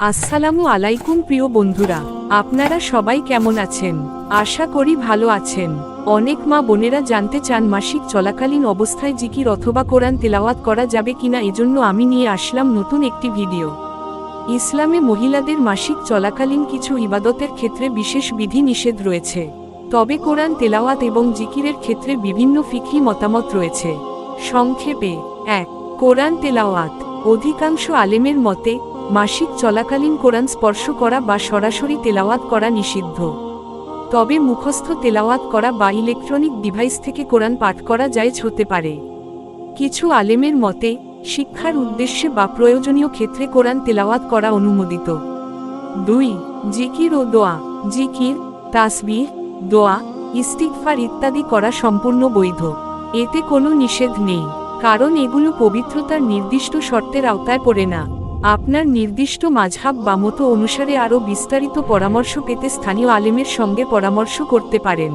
আসসালামু আলাইকুম প্রিয় বন্ধুরা, আপনারা সবাই কেমন আছেন? আশা করি ভালো আছেন। অনেক মা বোনেরা জানতে চান মাসিক চলাকালীন অবস্থায় জিকির অথবা কোরআন তেলাওয়াত করা যাবে কিনা, এজন্য আমি নিয়ে আসলাম নতুন একটি ভিডিও। ইসলামে মহিলাদের মাসিক চলাকালীন কিছু ইবাদতের ক্ষেত্রে বিশেষ বিধি নিষেধ রয়েছে। তবে কোরআন তেলাওয়াত এবং জিকিরের ক্ষেত্রে বিভিন্ন ফিকি মতামত রয়েছে। সংক্ষেপে, এক, কোরআন তেলাওয়াত। অধিকাংশ আলেমের মতে মাসিক চলাকালীন কোরআন স্পর্শ করা বা সরাসরি তেলাওয়াত করা নিষিদ্ধ। তবে মুখস্থ তেলাওয়াত করা বা ইলেকট্রনিক ডিভাইস থেকে কোরআন পাঠ করা জায়েজ হতে পারে। কিছু আলেমের মতে, শিক্ষার উদ্দেশ্যে বা প্রয়োজনীয় ক্ষেত্রে কোরআন তেলাওয়াত করা অনুমোদিত। দুই, জিকির ও দোয়া, জিকির তাসবির দোয়া, ইস্তিগফার ইত্যাদি করা সম্পূর্ণ বৈধ। এতে কোনো নিষেধ নেই, কারণ এগুলো পবিত্রতার নির্দিষ্ট শর্তের আওতায় পড়ে না। আপনার নির্দিষ্ট মাঝহাব বা মতো অনুসারে আরও বিস্তারিত পরামর্শ পেতে স্থানীয় আলেমের সঙ্গে পরামর্শ করতে পারেন।